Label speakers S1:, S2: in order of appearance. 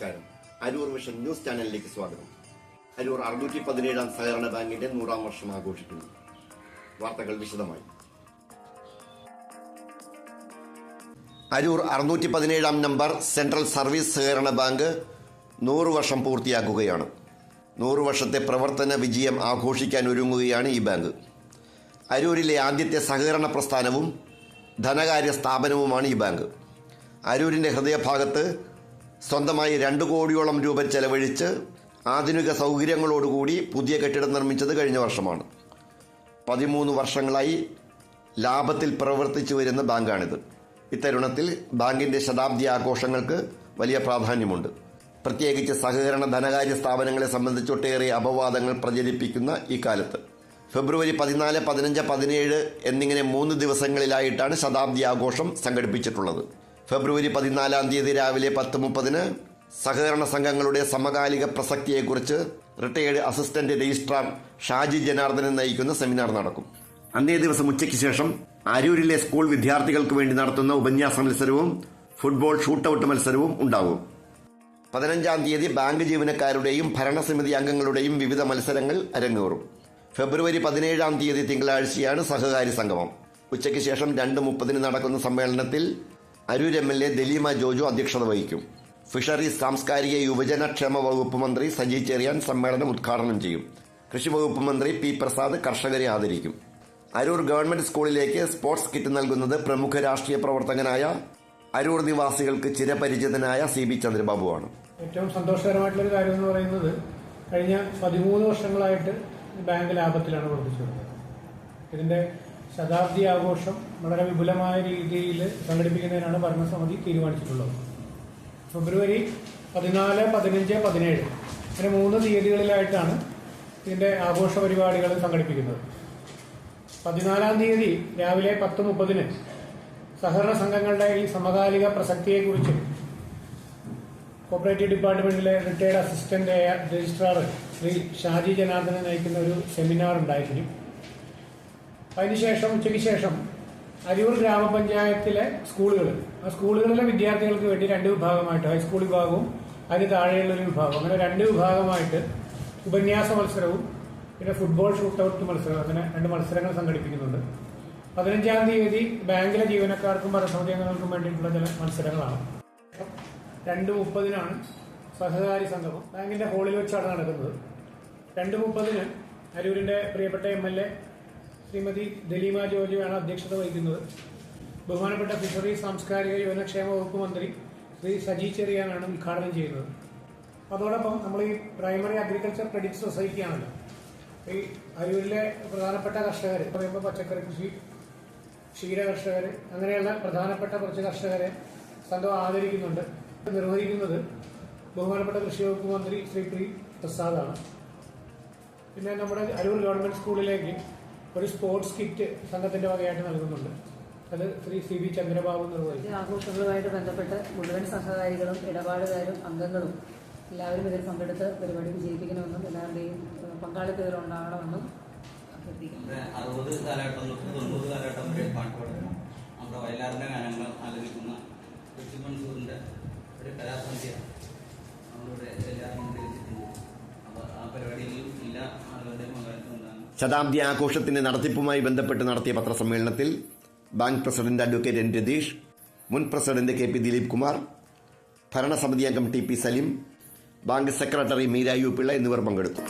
S1: നമസ്കാരം. Aroor vision news ചാനലിലേക്ക് സ്വാഗതം. അരൂർ അറുന്നൂറ്റി പതിനേഴാം സഹകരണ ബാങ്കിന്റെ നൂറാം വർഷം ആഘോഷിക്കുന്നു. വാർത്തകൾ വിശദമായി. അരൂർ അറുന്നൂറ്റി പതിനേഴാം നമ്പർ സെൻട്രൽ സർവീസ് സഹകരണ ബാങ്ക് നൂറ് വർഷം പൂർത്തിയാക്കുകയാണ്. നൂറ് വർഷത്തെ പ്രവർത്തന വിജയം ആഘോഷിക്കാൻ ഒരുങ്ങുകയാണ് ഈ ബാങ്ക്. അരൂരിലെ ആദ്യത്തെ സഹകരണ പ്രസ്ഥാനവും ധനകാര്യ സ്ഥാപനവുമാണ് ഈ ബാങ്ക്. അരൂരിന്റെ ഹൃദയഭാഗത്ത് സ്വന്തമായി രണ്ട് കോടിയോളം രൂപ ചെലവഴിച്ച് ആധുനിക സൗകര്യങ്ങളോടുകൂടി പുതിയ കെട്ടിടം നിർമ്മിച്ചത് കഴിഞ്ഞ വർഷമാണ്. പതിമൂന്ന് വർഷങ്ങളായി ലാഭത്തിൽ പ്രവർത്തിച്ചു വരുന്ന ബാങ്കാണിത്. ഇത്തരുണത്തിൽ ബാങ്കിന്റെ ശതാബ്ദി ആഘോഷങ്ങൾക്ക് വലിയ പ്രാധാന്യമുണ്ട്. പ്രത്യേകിച്ച് സഹകരണ ധനകാര്യ സ്ഥാപനങ്ങളെ സംബന്ധിച്ച് ഒട്ടേറെ അപവാദങ്ങൾ പ്രചരിപ്പിക്കുന്ന ഈ കാലത്ത്. ഫെബ്രുവരി പതിനാല് പതിനഞ്ച് പതിനേഴ് എന്നിങ്ങനെ മൂന്ന് ദിവസങ്ങളിലായിട്ടാണ് ശതാബ്ദി ആഘോഷം സംഘടിപ്പിച്ചിട്ടുള്ളത്. ഫെബ്രുവരി പതിനാലാം തീയതി രാവിലെ പത്ത് മുപ്പതിന് സഹകരണ സംഘങ്ങളുടെ സമകാലിക പ്രസക്തിയെക്കുറിച്ച് retired assistant registrar Shaji Janardhanan നയിക്കുന്ന സെമിനാർ നടക്കും. അന്നേ ദിവസം ഉച്ചയ്ക്ക് ശേഷം അരൂരിലെ സ്കൂൾ വിദ്യാർത്ഥികൾക്ക് വേണ്ടി നടത്തുന്ന ഉപന്യാസ മത്സരവും ഫുട്ബോൾ ഷൂട്ടൌട്ട് മത്സരവും ഉണ്ടാകും പതിനഞ്ചാം തീയതി ബാങ്ക് ജീവനക്കാരുടെയും ഭരണസമിതി അംഗങ്ങളുടെയും വിവിധ മത്സരങ്ങൾ അരങ്ങേറും. ഫെബ്രുവരി പതിനേഴാം തീയതി തിങ്കളാഴ്ചയാണ് സഹകാരി സംഗമം. ഉച്ചയ്ക്ക് ശേഷം രണ്ട് മുപ്പതിന് നടക്കുന്ന സമ്മേളനത്തിൽ Aroor M L A Daleema Joju അധ്യക്ഷത വഹിക്കും. ഫിഷറീസ് സാംസ്കാരിക യുവജനക്ഷേമ വകുപ്പ് മന്ത്രി സജി ചെറിയാൻ സമ്മേളനം ഉദ്ഘാടനം ചെയ്യും. കൃഷി വകുപ്പ് മന്ത്രി പി പ്രസാദ് കർഷകരെ ആദരിക്കും. അരൂർ ഗവൺമെന്റ് സ്കൂളിലേക്ക് സ്പോർട്സ് കിറ്റ് നൽകുന്നത് പ്രമുഖ രാഷ്ട്രീയ പ്രവർത്തകനായ അരൂർ നിവാസികൾക്ക് ചിരപരിചിതനായ സി ബി ചന്ദ്രബാബുവാണ്.
S2: ഏറ്റവും സന്തോഷകരമായിട്ടുള്ള കാര്യം എന്ന് പറയുന്നത് കഴിഞ്ഞ പതിമൂന്ന് വർഷങ്ങളായിട്ട് ബാങ്ക് ലാഭത്തിലാണ് പ്രവർത്തിച്ചു ഇതിന്റെ ശതാബ്ദി ആഘോഷം വളരെ വിപുലമായ രീതിയിൽ സംഘടിപ്പിക്കുന്നതിനാണ് ഭരണസമിതി തീരുമാനിച്ചിട്ടുള്ളത്. ഫെബ്രുവരി പതിനാല് പതിനഞ്ച് പതിനേഴ് അങ്ങനെ മൂന്ന് തീയതികളിലായിട്ടാണ് ഇതിന്റെ ആഘോഷ പരിപാടികൾ സംഘടിപ്പിക്കുന്നത്. പതിനാലാം തീയതി രാവിലെ പത്ത് മുപ്പതിന് സഹകരണ സംഘങ്ങളുടെ ഈ സമകാലിക പ്രസക്തിയെക്കുറിച്ച് cooperative ഡിപ്പാർട്ട്മെന്റിലെ retired assistant registrar Shri Shaji ജനാർദ്ദനെ നയിക്കുന്ന ഒരു സെമിനാർ ഉണ്ടായിരുന്നു അതിനുശേഷം ഉച്ചയ്ക്ക് ശേഷം അരൂർ ഗ്രാമപഞ്ചായത്തിലെ സ്കൂളുകൾ. ആ സ്കൂളുകളിലെ വിദ്യാർത്ഥികൾക്ക് വേണ്ടി രണ്ട് വിഭാഗമായിട്ട് ഹൈസ്കൂൾ വിഭാഗവും അതിന് താഴെയുള്ള ഒരു വിഭാഗം. അങ്ങനെ രണ്ട് വിഭാഗമായിട്ട് ഉപന്യാസ മത്സരവും പിന്നെ ഫുട്ബോൾ ഷൂട്ടൗട്ട് മത്സരവും അങ്ങനെ രണ്ട് മത്സരങ്ങൾ സംഘടിപ്പിക്കുന്നുണ്ട്. പതിനഞ്ചാം തീയതി ബാങ്കിലെ ജീവനക്കാർക്കും ഭരണസമിതി വേണ്ടിയിട്ടുള്ള ചില മത്സരങ്ങളാണ്. രണ്ട് മുപ്പതിനാണ് സഹകാരി സംഗമം. ബാങ്കിന്റെ ഹാളിൽ വെച്ചാണ് നടക്കുന്നത്. രണ്ട് മുപ്പതിന് അരൂരിന്റെ പ്രിയപ്പെട്ട M L A Shrimati Daleema ജോർജുവാണ് അധ്യക്ഷത വഹിക്കുന്നത്. ബഹുമാനപ്പെട്ട ഫിഷറീസ് സാംസ്കാരിക യുവനക്ഷേമ വകുപ്പ് മന്ത്രി ശ്രീ സജി ചെറിയാനാണ് ഉദ്ഘാടനം ചെയ്യുന്നത്. അതോടൊപ്പം നമ്മൾ ഈ പ്രൈമറി അഗ്രികൾച്ചർ ക്രെഡിറ്റ് സൊസൈറ്റി ആണല്ലോ ഈ അരൂരിലെ പ്രധാനപ്പെട്ട കർഷകർ പറയുമ്പോൾ പച്ചക്കറി കൃഷി ക്ഷീര കർഷകർ അങ്ങനെയുള്ള പ്രധാനപ്പെട്ട കുറച്ച് കർഷകരെ സംഘം ആദരിക്കുന്നുണ്ട്. നിർവഹിക്കുന്നത് ബഹുമാനപ്പെട്ട കൃഷി വകുപ്പ് മന്ത്രി ശ്രീ പ്രി പ്രസാദാണ്. പിന്നെ നമ്മുടെ അരൂർ ഗവൺമെന്റ് സ്കൂളിലേക്ക് ഒരു സ്പോർട്സ് കിറ്റ് സംഘത്തിന്റെ വകയായിട്ട് നൽകുന്നുണ്ട്. അത് ശ്രീ സി ബി ചന്ദ്രബാബു
S3: നിർവഹിച്ചു ആഘോഷങ്ങളുമായിട്ട് ബന്ധപ്പെട്ട് മുഴുവൻ സഹകാരികളും ഇടപാടുകാരും അംഗങ്ങളും എല്ലാവരും ഇതിൽ പങ്കെടുത്ത് പരിപാടി വിജയിപ്പിക്കണമെന്നും എല്ലാവരുടെയും പങ്കാളിത്തം ഇതിലുണ്ടാകണമെന്നും അഭ്യർത്ഥിക്കുന്നു.
S4: ഇവിടെ അറുപത് കാലഘട്ടം തൊട്ട് തൊണ്ണൂറ് കാലഘട്ടം വരെ
S1: ശതാബ്ദി ആഘോഷത്തിന്റെ നടത്തിപ്പുമായി ബന്ധപ്പെട്ട് നടത്തിയ പത്രസമ്മേളനത്തിൽ bank president advocate N Ratheesh മുൻ president K P Dileep Kumar ഭരണസമിതി അംഗം T P Saleem bank secretary Meera U Pillai എന്നിവർ പങ്കെടുത്തു.